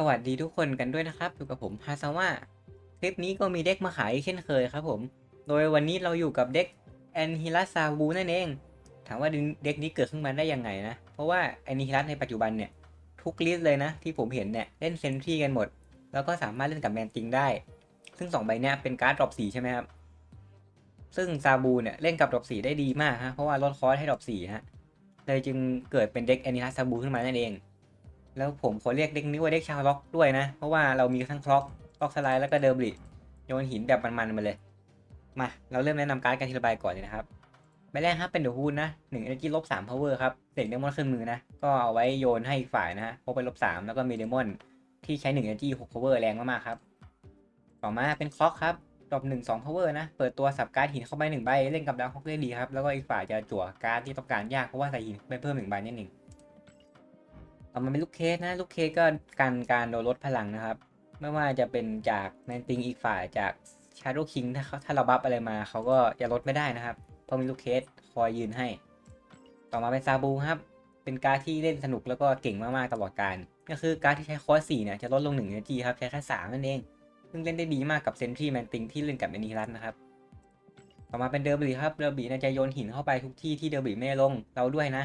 สวัสดีทุกคนกันด้วยนะครับอยู่กับผมฮาซาว่าคลิปนี้ก็มีเด็กมาขายเช่นเคยครับผม โดยวันนี้เราอยู่กับเด็กแอนฮิลัสซาบูนั่นเอง ถามว่าเด็กนี้เกิดขึ้นมาได้ยังไงนะ เพราะว่าแอนฮิลัสในปัจจุบันเนี่ย ทุกลิสต์เลยนะ ที่ผมเห็นเนี่ย เล่นเซนทรีกันหมด แล้วก็สามารถเล่นกับแมนติงได้ ซึ่งสองใบเนี้ยเป็นการ์ดดรอปสีใช่ไหมครับ ซึ่งซาบูเนี่ยเล่นกับดรอปสีได้ดีมากฮะเพราะว่าลดคอร์สให้ดรอปสีฮะเลยจึงเกิดเป็นเด็กแอนฮิลัสซาบูขึ้นมานั่นเอง แล้วผมขอเรียกเด็กนี้ว่าเด็กชาวล็อกด้วยนะ เพราะว่าเรามีทั้งคล็อกล็อกสไลด์แล้วก็เดิมบลิโยนหินแบบมันๆมาเลย มา เราเริ่มแนะนำการ์ดกันทีละใบก่อนเลยนะครับใบแรกครับเป็นเดอะฮูนนะหนึ่งเอเนจีลบสามพาวเวอร์ครับเด็กเดมอนขึ้นมือนะ ก็เอาไว้โยนให้อีกฝ่ายนะฮะพกไปลบสามแล้วก็มีเดมอนที่ใช้หนึ่งเอเนจีหกพาวเวอร์แรงมากๆครับต่อมาเป็นคล็อกครับดรอปหนึ่งสองพาวเวอร์นะ เปิดตัวสับการ์ดหินเข้าไปหนึ่งใบ เล่นกับดาวฮอกได้ดีครับ แล้วก็อีกฝ่ายจะจั่วการ์ดที่ต้องการยากเพราะว่าใส่หินไปเพิ่มหนึ่งใบนั่นเอง ต่อมาเป็นลูกเคสนะ ลูกเคสก็การการโดนลดพลังนะครับ ไม่ว่าจะเป็นจากแมนติงอีกฝ่ายจากชาร์โดคิงถ้าเขาถ้าเราบัฟอะไรมาเขาก็จะลดไม่ได้นะครับ เพราะมีลูกเคสคอยยืนให้ ต่อมาเป็นซาบูครับ เป็นการดที่เล่นสนุกแล้วก็เก่งมากๆตลอดการ ก็คือการดที่ใช้คอร์สสี่เนี่ยจะลดลงหนึ่งนาทีครับใช้แค่สามนั่นเอง ซึ่งเล่นได้ดีมากกับเซนทรีแมนติงที่เล่นกับแมนิรัสนะครับ ต่อมาเป็นเดอร์บีครับ เดอร์บีเนี่ยจะโยนหินเข้าไปทุกที่ที่เดอร์บีไม่ลงเราด้วยนะ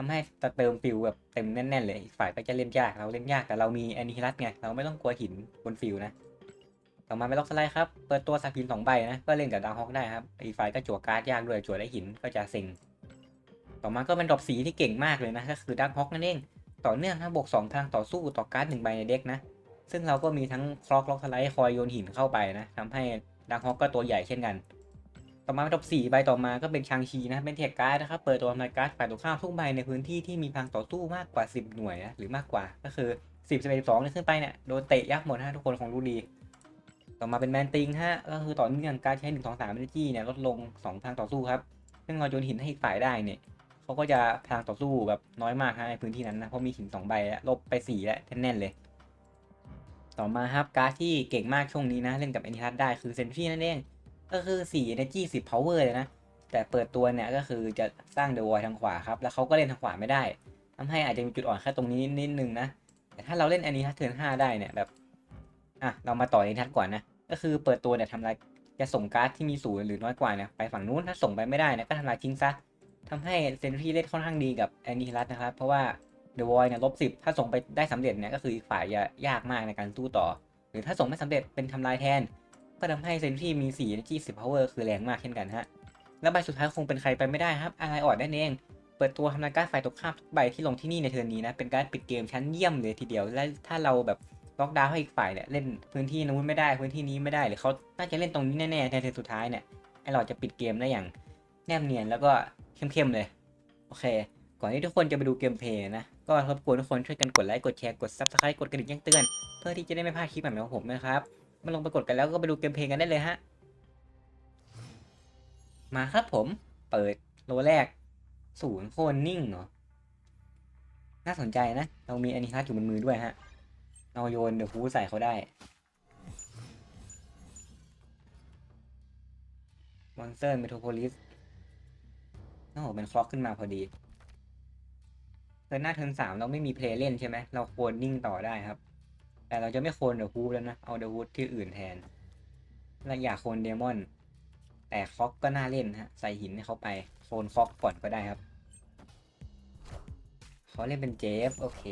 ทำให้จะเติมฟิลแบบเต็มแน่นๆเลยอีกฝ่ายก็จะเล่นยากเราเล่นยากแต่เรามีแอนิฮิลัสไงเราไม่ต้องกลัวหินบนฟิลนะต่อมาเป็นล็อกสไลด์ครับเปิดตัวสับหินสองใบนะก็เล่นกับดาวฮอกได้ครับอีกฝ่ายก็จั่วการ์ดยากด้วยจั่วได้หินก็จะเซ็งต่อมาก็เป็นดรอปสีที่เก่งมากเลยนะก็คือดักฮอกนั่นเองต่อเนื่องนะบวกสองพลังต่อสู้ต่อการ์ดหนึ่งใบในเด็กนะซึ่งเราก็มีทั้งคล็อกล็อกสไลด์คอยโยนหินเข้าไปนะทำให้ดักฮอกก็ตัวใหญ่เช่นกัน ต่อมาเป็นดรอปสี่ใบต่อมาก็เป็นชางชีนะเป็นเทคการ์ดนะครับเปิดตัวทำลายการ์ดฝ่ายตรงข้ามทุกใบในพื้นที่ที่มีพลังต่อสู้มากกว่า 10 หน่วยนะหรือมากกว่าก็คือ 10 11 12เนี่ยขึ้นไปเนี่ยโดนเตะยับหมดฮะทุกคนคงรู้ดี ต่อมาเป็นแมนติงฮะก็คือต่อเนื่องการใช้1 2 3 energy เนี่ยลดลง2พลังต่อสู้ครับซึ่งเราโยนหินให้อีกฝ่ายได้เนี่ยเขาก็จะพลังต่อสู้แบบน้อยมากฮะในพื้นที่นั้นนะเพราะมีหิน2ใบแล้วลบไป4แล้วแน่นๆเลยต่อมาครับการ์ดที่เก่งมากช่วงนี้นะเล่นกับแอนิทัสได้คือเซนทรีนั่นเอง ก็คือ4 energy 10 power เลยนะ แต่เปิดตัวเนี่ยก็คือจะสร้างเดอะวอยทางขวาครับ แล้วเขาก็เล่นทางขวาไม่ได้ทำให้อาจจะมีจุดอ่อนแค่ตรงนี้นิดนึงนะ แต่ถ้าเราเล่นอันนี้ทัเทิร์น5ได้เนี่ยแบบ อะ เรามาต่อในทัดก่อนนะ ก็คือเปิดตัวเนี่ยทำลายจะส่งการ์ดที่มีศูนย์หรือน้อยกว่าเนี่ยไปฝั่งนู้นถ้าส่งไปไม่ได้นี่ยก็ทำลายทิ้งซะทำให้เซนทรีเล่นค่อนข้างดีกับแอนนิฮิลัสนะครับ เพราะว่าเดอะวอยเนี่ยลบสิบถ้าส่งไปได้สำเร็จเนี่ยก็คืออีกฝ่ายจะยากมากในการสู้ต่อ หรือถ้าส่งไม่สำเร็จเป็นทำลายแทน ก็ทำให้เซนทรีมี4 energy 10 power คือแรงมากเช่นกันฮะ แล้วใบสุดท้ายคงเป็นใครไปไม่ได้ครับอะไรออดนั่นเอง เปิดตัวทำลายการ์ดฝ่ายตรงข้ามทุกใบที่ลงที่นี่ในเทิร์นนี้นะ เป็นการปิดเกมชั้นเยี่ยมเลยทีเดียว และถ้าเราแบบล็อกดาวน์ให้อีกฝ่ายเนี่ยเล่นพื้นที่นู้นไม่ได้พื้นที่นี้ไม่ได้หรือเขาน่าจะเล่นตรงนี้แน่ๆในเทิร์นสุดท้ายเนี่ยไอเราจะปิดเกมได้อย่างแนบเนียนแล้วก็เข้มๆเลย โอเค ก่อนที่ทุกคนจะไปดูเกมเพลย์นะ ก็รบกวนทุกคนช่วยกันกดไลค์ กดแชร์ กด subscribe กดกระดิ่งแจ้งเตือน เพื่อที่จะได้ไม่พลาดคลิปแบบนี้ของผมนะครับ มาลงไปกดกันแล้วก็ไปดูเกมเพลย์กันได้เลยฮะ มาครับผม เปิดโลแรกศูนย์โคนนิ่งเหรอน่าสนใจนะ เรามีอนิทัสอยู่บนมือด้วยฮะ เราโยนเดอะฟูใส่เขาได้มอนสเตอร์เมโทรโพลิสโอ้โหเป็นคล็อกขึ้นมาพอดีเทิร์นหน้าเทิร์นสามเราไม่มีเพลย์เล่นใช่ไหม เราควรนิ่งต่อได้ครับ แต่เราจะไม่โคลนเดอะฮูดแล้วนะ เอาเดอะฮูดที่อื่นแทนและอยากโคลนเดมอน แต่คอกก็น่าเล่นฮะ ใส่หินให้เขาไปโคลนคอกก่อนก็ได้ครับ เขาเล่นเป็นเจฟ โอเค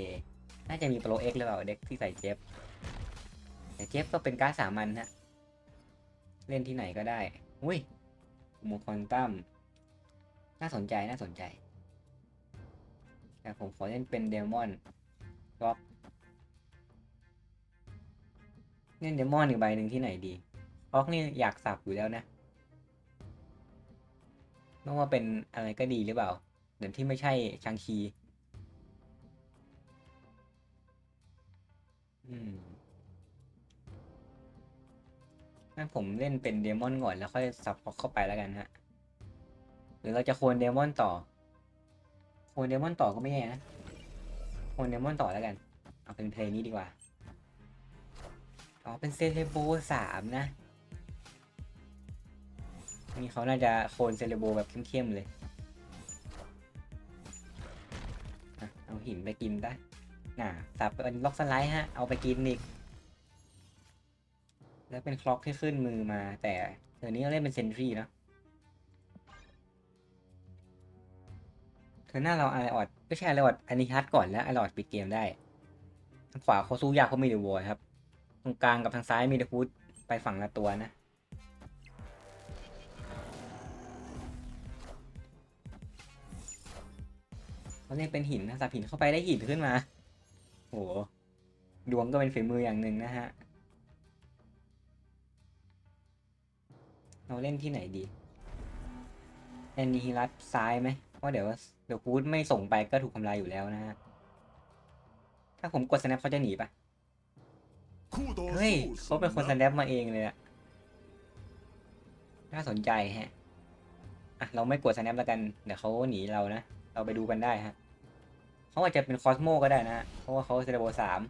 น่าจะมีโปรเอ็กหรือเปล่าเด็กที่ใส่เจฟ แต่เจฟก็เป็นการ์ดสามัญฮะ เล่นที่ไหนก็ได้ อุ้ยโมคอนตัมน่าสนใจน่าสนใจ แต่ผมขอเล่นเป็นเดมอนล็อก เล่นเดมอนอีกใบหนึ่งที่ไหนดีล็อกนี่อยากสับอยู่แล้วนะไม่ว่าเป็นอะไรก็ดีหรือเปล่าเดี๋ยวที่ไม่ใช่ชังคี อืมงั้นผมเล่นเป็นเดมอนก่อนแล้วค่อยสับเข้าไปแล้วกันฮะ หรือเราจะโคนเดมอนต่อ โคนเดมอนต่อก็ไม่แย่นะ โคนเดมอนต่อแล้วกัน เอาเป็นเพลงนี้ดีกว่า อ๋อ เป็นเซเลโบสามนะ นี่เขาน่าจะโคนเซเลโบแบบเข้มๆเลยเอาหินไปกินได้ น่ะ สับเป็นล็อกสไลด์ฮะ เอาไปกินอีก แล้วเป็นคล็อกที่ขึ้นมือมา แต่เดี๋ยวนี้เราเล่นเป็นเซนทรีเนอะเธอหน้าเราไอออดไม่ใช่ไอออดอันนี้ฮัทก่อนแล้วไอออดปิดเกมได้ ทางขวาเขาสู้ยากเขาไมีเดอะวอยครับ ตรงกลางกับทางซ้ายมีเดอะฟูดไปฝั่งละตัวนะ เขาเรียกเป็นหินนะสับหินเข้าไปได้หินขึ้นมา โห ดวงก็เป็นฝีมืออย่างหนึ่งนะฮะ เราเล่นที่ไหนดีแอนนีฮิรัสซ้ายไหมเพราะเดี๋ยวเดี๋ยวฟูดไม่ส่งไปก็ถูกทำลายอยู่แล้วนะฮะ ถ้าผมกด snap เขาจะหนีปะ คู่ต่อเฮ้ยสู้เขาเป็นคนสำ snap มาเองเลยอะน่าสนใจฮะ อะ เราไม่กด snap แล้วกัน เดี๋ยวเขาหนีเรานะ เราไปดูกันได้ฮะ เขาอาจจะเป็นคอสโมก็ได้นะ เพราะว่าเขาเซเลโบสาม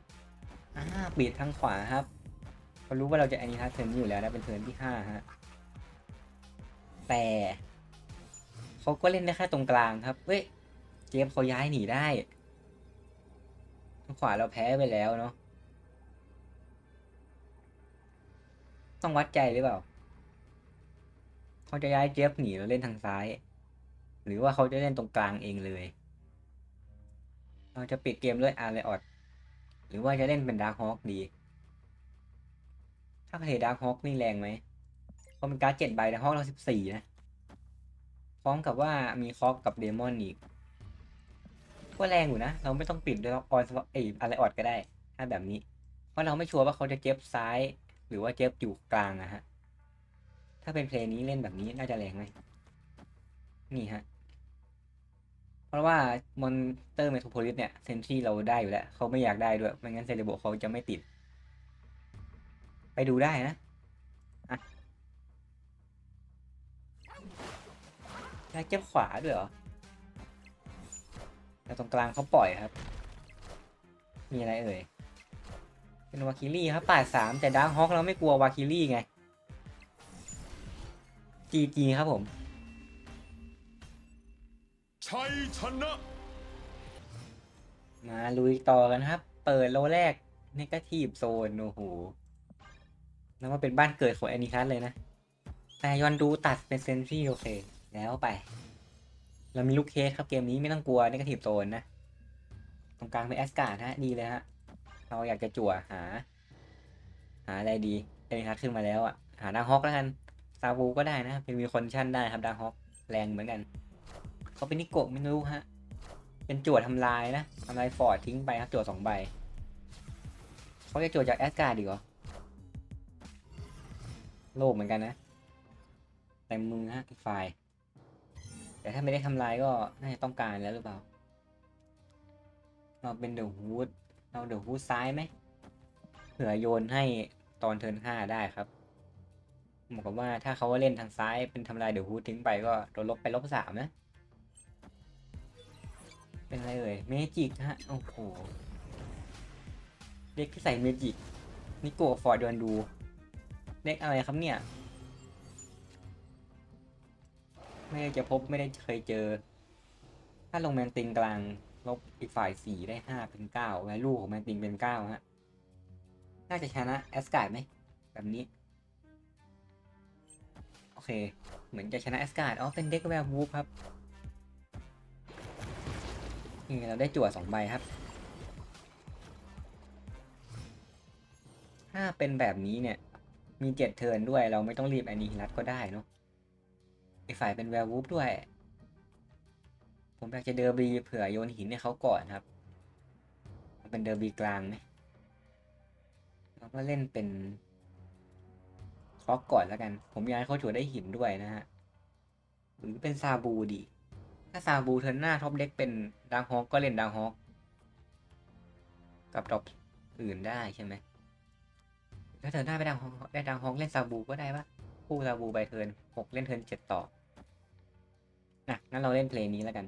อ่าปิดทางขวาครับเขารู้ว่าเราจะอันนี้ทัสเทิร์นนี้อยู่แล้วนะ เป็นเทิร์นที่ห้าฮะ แต่เขาก็เล่นได้แค่ตรงกลางครับเว้ย เจฟเขาย้ายหนีได้ ทางขวาเราแพ้ไปแล้วเนาะ ต้องวัดใจหรือเปล่า เขาจะย้ายเจฟหนีแล้วเล่นทางซ้าย หรือว่าเขาจะเล่นตรงกลางเองเลย เราจะปิดเกมด้วยอาร์เรออดหรือว่าจะเล่นเป็นดาร์คฮอคดี ถ้าเทดาร์คฮอคนี่แรงไหมเพราะเป็นการ์ดเจ็ดใบดาร์คฮอคเราสิบสี่นะ พร้อมกับว่ามีคอกกับเดมอนอีก ก็แรงอยู่นะ เราไม่ต้องปิดด้วยออนเออาร์เรออดก็ได้ ถ้าแบบนี้ เพราะเราไม่ชัวร์ว่าเขาจะเจ็บซ้าย หรือว่าเจ็บอยู่กลางนะฮะ ถ้าเป็นเพลงนี้เล่นแบบนี้น่าจะแรงไหมนี่ฮะ เพราะว่ามอนเตอร์เมโทรโพลิสเนี่ยเซนทรีเราได้อยู่แล้วเขาไม่อยากได้ด้วย ไม่งั้นเซเลโบเขาจะไม่ติด ไปดูได้นะอะได้เจ็บขวาด้วยเหรอแต่ตรงกลางเขาปล่อยครับ มีอะไรเอ่ย เป็นวาคิลี่ครับป่าดสามแต่ดาร์คฮอกเราไม่กลัววาคิลี่ไงจีจีครับผมชัยชนะมาลุยต่อกันครับ เปิดโลแรกนกาทีฟโซนโอ้โหแล้วว่าเป็นบ้านเกิดของแอนิคัสเลยนะแต่ยอนดูตัดเป็นเซนทรีโอเค แล้วไป เรามีลูกเคสครับเกมนี้ไม่ต้องกลัวนกาทีฟโซนนะ ตรงกลางเป็นแอสการ์ดฮะ ดีเลยฮะ เราอยากจะจั่วหา หาอะไรดีแอนิคัสขึ้นมาแล้วอะ หาดาร์ฮอกแล้วกันซาบูก็ได้นะเป็นมีคอนชั่นได้ครับดาร์ฮอกแรงเหมือนกันเขาเป็นนิโกะไม่รู้ฮะ เป็นจั่วทำลายนะทำลายฟอร์ดทิ้งไปครับจั่วสองใบเขาจะจั่วจากแอสการ์ดีกว่าโลภเหมือนกันนะเต็มมือฮะอีกฝ่ายแต่ถ้าไม่ได้ทำลายก็น่าจะต้องการแล้วหรือเปล่าเราเป็นเดอะฮูด เราเดอะฮูดซ้ายไหมเผื่อโยนให้ตอนเทิร์นห้าได้ครับเหมือนกับว่าถ้าเขาเล่นทางซ้ายเป็นทำลายเดอะฮูดทิ้งไปก็โดนลบไปลบสามนะ เป็นอะไรเอ่ยเมจิกฮะโอ้โหเด็กที่ใส่เมจิกนิโกฟอร์ดอนดูเด็กอะไรครับเนี่ย ไม่ได้จะพบไม่ได้เคยเจอ ถ้าลงแมนติงกลาง ลบอีกฝ่ายสี่ได้ห้าเป็นเก้าแวลูของแมนติงเป็นเก้าฮะ น่าจะชนะแอสการ์ดไหม แบบนี้ โอเค เหมือนจะชนะแอสการ์ดอ๋อ เป็นเด็กแวร์วูฟครับนี่เราได้จั่วสองใบครับ ถ้าเป็นแบบนี้เนี่ย มีเจ็ดเทิร์นด้วยเราไม่ต้องรีบอันนี้รัดก็ได้เนาะอีกฝ่ายเป็นแวร์วูฟด้วย ผมอยากจะเดอร์บีเผื่อโยนหินให้เขาก่อนครับ มันเป็นเดอร์บีกลางไหมเราก็เล่นเป็นคล็อกก่อนแล้วกัน ผมอยากให้เขาจั่วได้หินด้วยนะฮะ หรือเป็นซาบูดี ถ้าซาบูเทิร์นหน้าท็อปเด็กเป็นดังฮอกก็เล่นดังฮอกกับดรอปอื่นได้ใช่ไหมถ้าเทิร์นหน้าไปดังฮอกได้ดังฮอกเล่นซาบูก็ได้ปะคู่ซาบูไปเทิร์นหกเล่นเทิร์นเจ็ดต่อนะงั้นเราเล่นเพลงนี้แล้วกัน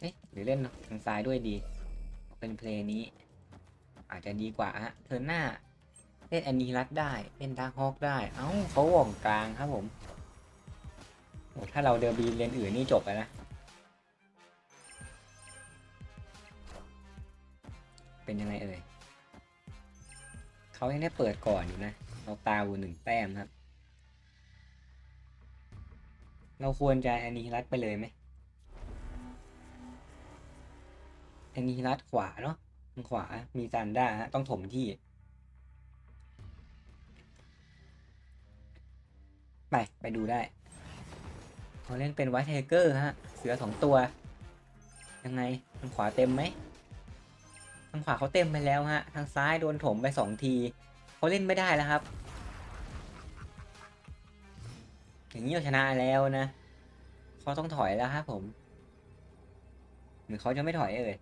เอ๊ะหรือเล่นทางซ้ายด้วยดี เป็นเพลงนี้ อาจจะดีกว่าฮะเทิร์นหน้า เล่นแอนนีรัตได้ เล่นดังฮอกได้ เอ้าเขาว่องกลางครับผมโอ้ถ้าเราเดอร์บีเลนอื่นนี่จบแล้วนะ เป็นยังไงเอ่ยเขายังได้เปิดก่อนอยู่นะเราตาวูหนึ่งแต้มครับ เราควรจะแอนนีรัตไปเลยไหม แอนนีรัตขวาเนาะทางขวามีซานด้าฮะต้องถมที่ ไป ไปดูได้เขาเล่นเป็นไวท์ไทเกอร์ฮะ เสือสองตัว ยังไงทางขวาเต็มไหมทางขวาเขาเต็มไปแล้วฮะ ทางซ้ายโดนถมไปสองทีเขาเล่นไม่ได้แล้วครับ อย่างนี้เราชนะแล้วนะเขาต้องถอยแล้วครับผม หรือเขาจะไม่ถอยเอ่ย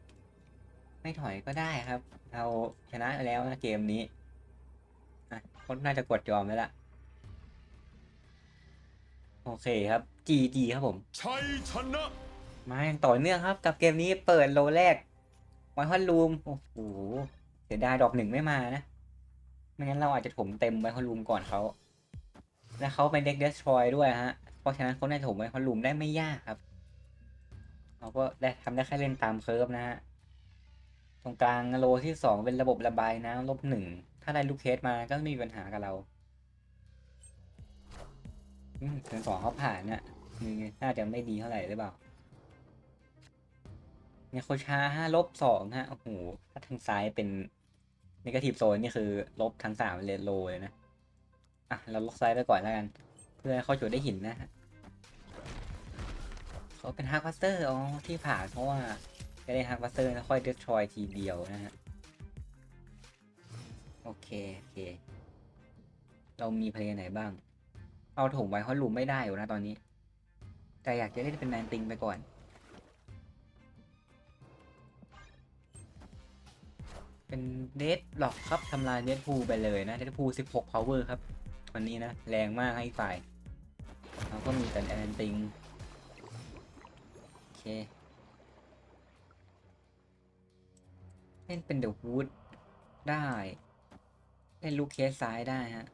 ไม่ถอยก็ได้ครับ เราชนะแล้วนะเกมนี้อะเขาน่าจะกดยอมแล้วล่ะ โอเคครับ GG ครับผม ชัยชนะมาอย่างต่อเนื่องครับ กับเกมนี้เปิดโลแรกวันฮอนรูมโอ้โหเสียดายดอกหนึ่งไม่มานะ ไม่งั้นเราอาจจะถมเต็มไวฮอนรูมก่อนเขา และเขาเป็นเด็กเดสทรอยด้วยฮะ เพราะฉะนั้นเขาในถมไวฮอนรูมได้ไม่ยากครับ เราก็ได้ทำได้แค่เล่นตามเคิร์ฟนะฮะ ตรงกลางโลที่สองเป็นระบบระบายน้ำลบหนึ่ง ถ้าได้ลูกเคสมาก็ไม่มีปัญหากับเราอืมเทิร์นสองเขาผ่านเนี่ยมือน่าจะไม่ดีเท่าไหร่หรือเปล่าเนี่ยโคชาห้าลบสองฮะโอ้โหถ้าทางซ้ายเป็นนกทีฟโซนนี่คือ ลบทั้งสามเลนโลเลยนะ อะ เราล็อกซ้ายไปก่อนแล้วกัน เพื่อให้เขาจุดได้หินนะฮะเขาเป็นฮาร์ v ว s สเตอร์อ๋อที่ผ่านเพราะว่า จะได้ฮาร์ v ว s สเตอร์แล้วค่อยเดสทรอยทีเดียวนะฮะ โอเค โอเค เรามีเพลงไหนบ้าง เอาถมไว้เขาลุมไม่ได้อยู่นะตอนนี้ แต่อยากจะเล่นเป็นแมนติงไปก่อนเป็นเดดหลอกครับทำลายเดดพูไปเลยนะเดดพู16 power ครับ วันนี้นะ แรงมากให้ฝ่ายเราก็มีแต่แอนติง โอเค เล่นเป็นเดอะวูดได้ เล่นลูกเคสซ้ายได้ฮะ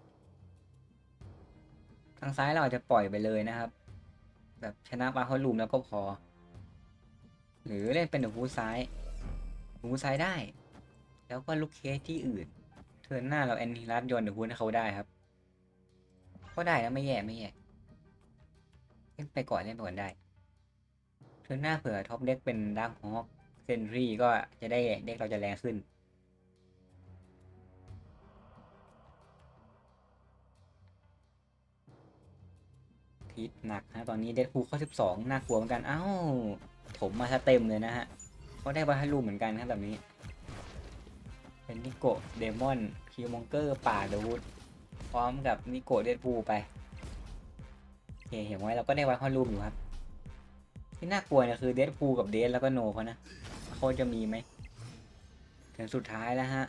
ทางซ้ายเราอาจจะปล่อยไปเลยนะครับ แบบชนะมาเขาลูมแล้วก็พอ หรือเล่นเป็นเดอะวูดซ้ายวูดซ้ายได้ แล้วก็ลูกเคสที่อื่น เทิร์นหน้าเราแอนนิรัตโยนเดอะวูดให้เขาได้ครับ ก็ได้นะไม่แย่ไม่แย่เล่นไปก่อนเล่นไปก่อนได้เทิร์นหน้าเผื่อท็อปเด็กเป็นดักฮอก เซนรีก็จะได้เด็กเราจะแรงขึ้นพิษหนักฮะตอนนี้เดดพูข้อ 12 น่ากลัวเหมือนกันเอ้าถมมาซะเต็มเลยนะฮะเขาได้บาฮารูเหมือนกันครับแบบนี้เป็นนิโกเดมอนคิวมองเกอร์ป่าเดวูดพร้อมกับนิโกเดดพูไปโอเคเห็นไว้เราก็ได้ไว้ฮอลรูมอยู่ครับ ที่น่ากลัวเนี่ยคือเดดพูกับเดดแล้วก็โนเขานะ เขาจะมีไหมถึงสุดท้ายแล้วฮะ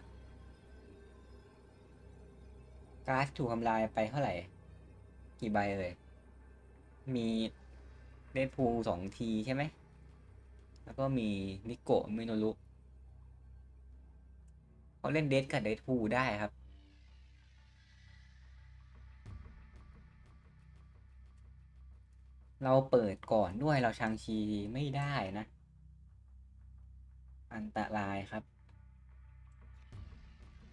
กร์ดถูกทำลายไปเท่าไหร่ กี่ใบเอ่ยมีเดดพูสองทีใช่ไหม แล้วก็มีนิโกะมิโนรุเขาเล่นเดดกับเดดพูได้ครับ เราเปิดก่อนด้วยเราชังชีไม่ได้นะ อันตรายครับ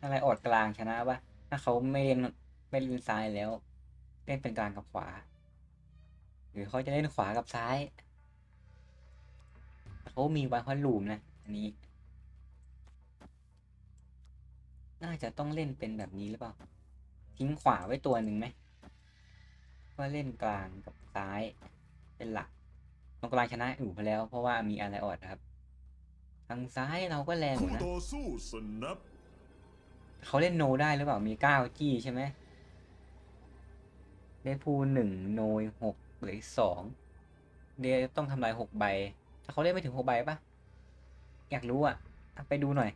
อะไรอดกลางชนะปะถ้าเขาไม่เล่นไม่เล่นซ้ายแล้ว เล่นเป็นกลางกับขวา หรือเขาจะเล่นขวากับซ้ายเขามีไวคอนลูมนะ อันนี้ น่าจะต้องเล่นเป็นแบบนี้หรือเปล่า ทิ้งขวาไว้ตัวหนึ่งไหมก็เล่นกลางกับซ้ายเป็นหลัก ตรงกลางชนะอยู่ไปแล้ว เพราะว่ามีอะไรออดครับ ทางซ้ายเราก็แรงอคู่ยู่นะต่อสู้สนับเขาเล่นโนได้หรือเปล่ามีเก้าจี้ใช่ไหมเดดพูลหนึ่งโนยหกเหลืออีกสองเดดต้องทำลายหกใบถ้าเขาเล่นไม่ถึงหกใบปะอยากรู้อะอะไปดูหน่อย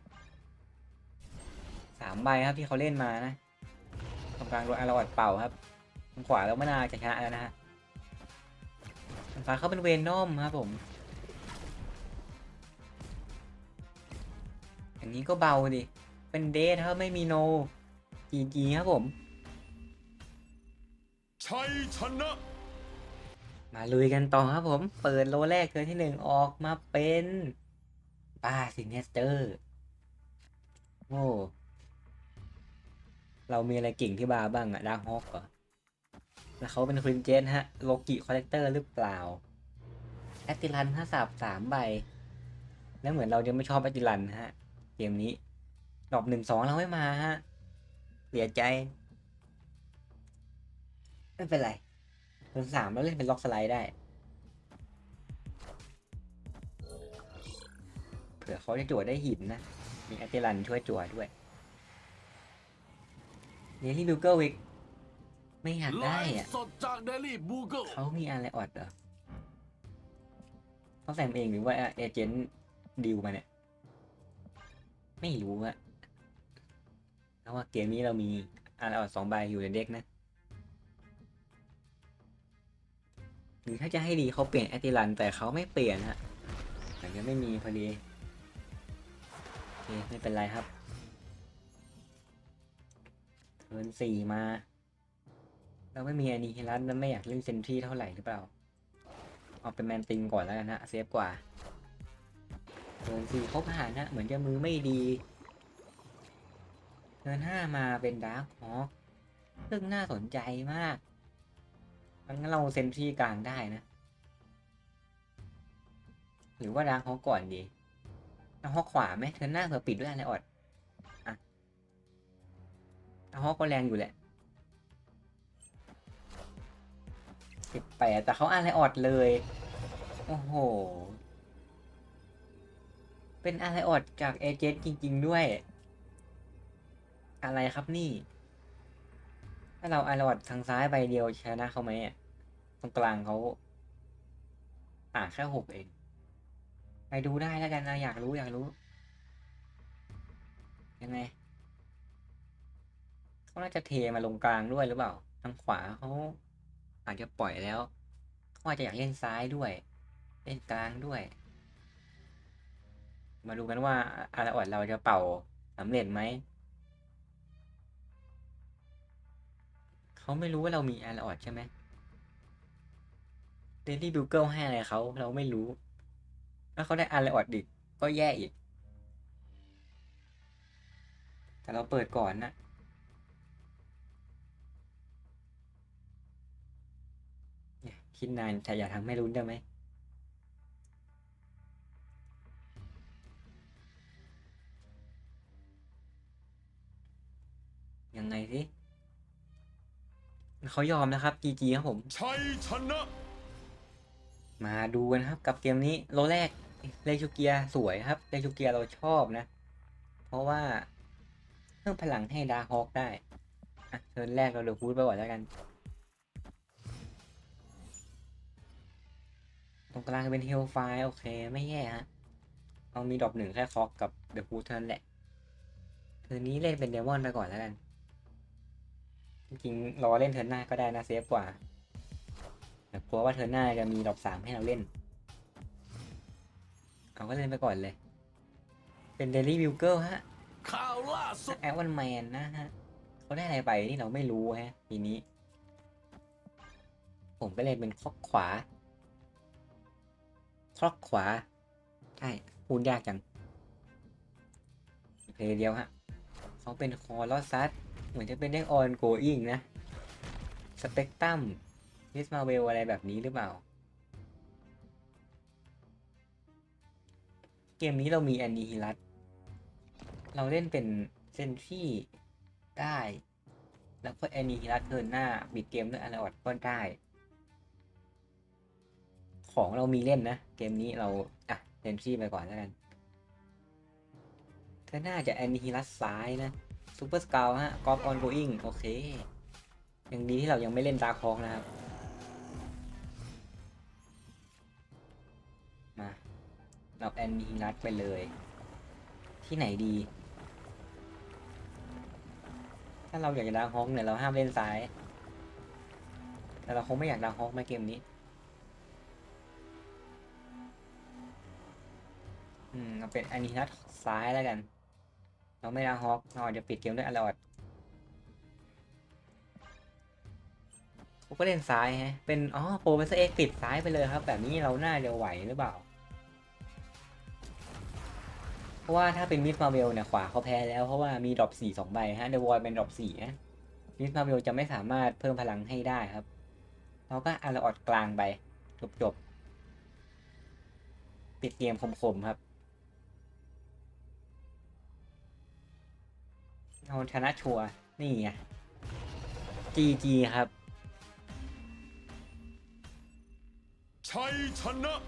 สามใบครับที่เขาเล่นมานะตรงกลางโดนอาราวัดเป่าครับทางขวาแล้วไม่น่าจะชนะแล้วนะฮะทางซ้ายเขาเป็นเวนอมครับผม อย่างนี้ก็เบาดิ เป็นเดทครับไม่มีโนจีจีครับผม ชัยชนะ มาลุยกันต่อครับผม เปิดโลแรกเกินที่หนึ่งออกมาเป็นป้าซินเนสเตอร์ โอ้เรามีอะไรเก่งที่บาร์บ้างอะดาร์ฮอกเหรอ แล้วเขาเป็นครินเจนฮะ โลกิคอลเลกเตอร์หรือเปล่า แอตติลันห้าสับสามใบ แล้วเหมือนเราจะไม่ชอบแอตติลันฮะ เกมนี้ ดอกหนึ่งสองเราไม่มาฮะ เสียใจ ไม่เป็นไรเทิร์นสามเราเล่นเป็นล็อกสไลด์ได้ เผื่อเขาจะจั่วได้หินนะ มีแอตติลันช่วยจั่วด้วยเดลี่บิวเกิลวิกไม่อยากได้ไลอะฟ์สดจากเดลี่บูเกิลเขามีอะไรออดเหรอเขาแซมเองหรือว่าเอเจนต์ดิวมาเนี่ย ไม่รู้อะเพราะว่าเกมนี้เรามีอะไรออดสองใบอยู่ในเด็กนะ หรือถ้าจะให้ดีเขาเปลี่ยนแอติลัน แต่เขาไม่เปลี่ยนฮะแต่ก็ไม่มีพอดี โอเค ไม่เป็นไรครับเทิร์นสี่มา เราไม่มีอันนี้รันแล้วไม่อยากเล่นเซนทรีเท่าไหร่หรือเปล่า เอาเป็นแมนติงก่อนแล้วกันนะเซฟกว่า เทิร์นสี่เขาผ่านนะเหมือนจะมือไม่ดีเทิร์นห้ามาเป็นดาร์คฮอคซึ่งน่าสนใจมากงั้นเราเซนทรีกลางได้นะ หรือว่าดาร์คฮอคก่อนดีดาฮอคขวาไหมเทิร์นหน้าเผื่อปิดด้วยอะไรออดอะดาฮอคก็แรงอยู่แหละสิบแปดแต่เขาอ่านไรออดเลย โอ้โห เป็นอะไรอดจากเอเจนต์จริง ๆ ด้วย อะไรครับนี่ ถ้าเราอะไรอดทางซ้ายใบเดียวชนะเขาไหมอะตรงกลางเขาอ่าแค่หกเอง ไปดูได้แล้วกันนะ อยากรู้อยากรู้ ยังไงเขาน่าจะเทมาลงกลางด้วยหรือเปล่า ทางขวาเขาอาจจะปล่อยแล้วเขาอาจจะอยากเล่นซ้ายด้วย เล่นกลางด้วย มาดูกันว่าอาราออดเราจะเป่าสำเร็จไหม เขาไม่รู้ว่าเรามีอาราออดใช่ไหมเดลี่บิวเกิลให้อะไรเขาเราไม่รู้ ถ้าเขาได้อาราออดดิกก็แย่อีก แต่เราเปิดก่อนนะคิดนานแต่อย่าทำให้รุ้นได้ไหม ยังไงสิเขายอมนะครับ GG ครับผม ชัยชนะ มาดูกันครับกับเกมนี้โลแรกเลชูเกียสวยครับเลชูเกียเราชอบนะ เพราะว่าเพิ่มพลังให้ดาร์ฮอกได้อะเทิร์นแรกเราเดือพูดไปก่อนแล้วกัน ตรงกลางเป็นเฮลไฟโอเค ไม่แย่ฮะเรามีดอกหนึ่งแค่คอกกับเดอะพูดเท่านั้นแหละเทิร์นนี้เล่นเป็นเดมอนไปก่อนแล้วกัน จริงๆรอเล่นเทิร์นหน้าก็ได้นะเซฟกว่าแต่กลัวว่าเทิร์นหน้าจะมีดอกสามให้เราเล่น เอาก็เล่นไปก่อนเลย เป็นเดลี่วิวเกิลฮะข่าวล่าสุดแอวันแมนนะฮะเขาได้อะไรไปที่เราไม่รู้ฮะทีนี้ ผมก็เลยเป็นคล็อกขวาคล็อกขวาใช่พูดยากจังเพลย์เดียวฮะเขาเป็นคอร์ลอซัส เหมือนจะเป็นเด้งออนโกอิงนะสเปกตัมมิสมาเวลอะไรแบบนี้หรือเปล่า เกมนี้เรามีแอนนีฮิลัสเราเล่นเป็นเซนทรีได้ แล้วก็แอนนีฮิลัสเทินหน้า บิดเกมด้วยอาราออดก็ได้ ของเรามีเล่นนะ เกมนี้เรา อะเซนทรีไปก่อนแล้วกันเทินหน้าจะแอนนีฮิลัสซ้ายนะ ซูเปอร์สกาวฮะกอล์ฟออนโกอิงโอเคยังดีที่เรายังไม่เล่นดาร์คองนะครับ มาเราแอนนีฮิลัสไปเลย ที่ไหนดี ถ้าเราอยากจะดังฮอกเนี่ยเราห้ามเล่นซ้าย แต่เราคงไม่อยากดังฮอกมาเกมนี้อืมเอาเป็นอันนี้นัดซ้ายแล้วกัน เราไม่ดังฮอกเราอาจจะปิดเกมด้วยอลอดเขาก็เล่นซ้ายฮะ เป็น อ๋อ โปรเฟสเอ็กติดซ้ายไปเลยครับ แบบนี้เราหน่าจะไหวหรือเปล่า เพราะว่าถ้าเป็นมิสมาเวลเนี่ย ขวาเขาแพ้แล้ว เพราะว่ามีดรอปสี่สองใบฮะ เดวอยเป็นดรอปสี่นะมิสมาเวลจะไม่สามารถเพิ่มพลังให้ได้ครับ เราก็อาราออดกลางไป จบจบๆปิดเกมคมๆครับ เอาชนะชัวร์นี่ไง GG ครับ ชัยชนะ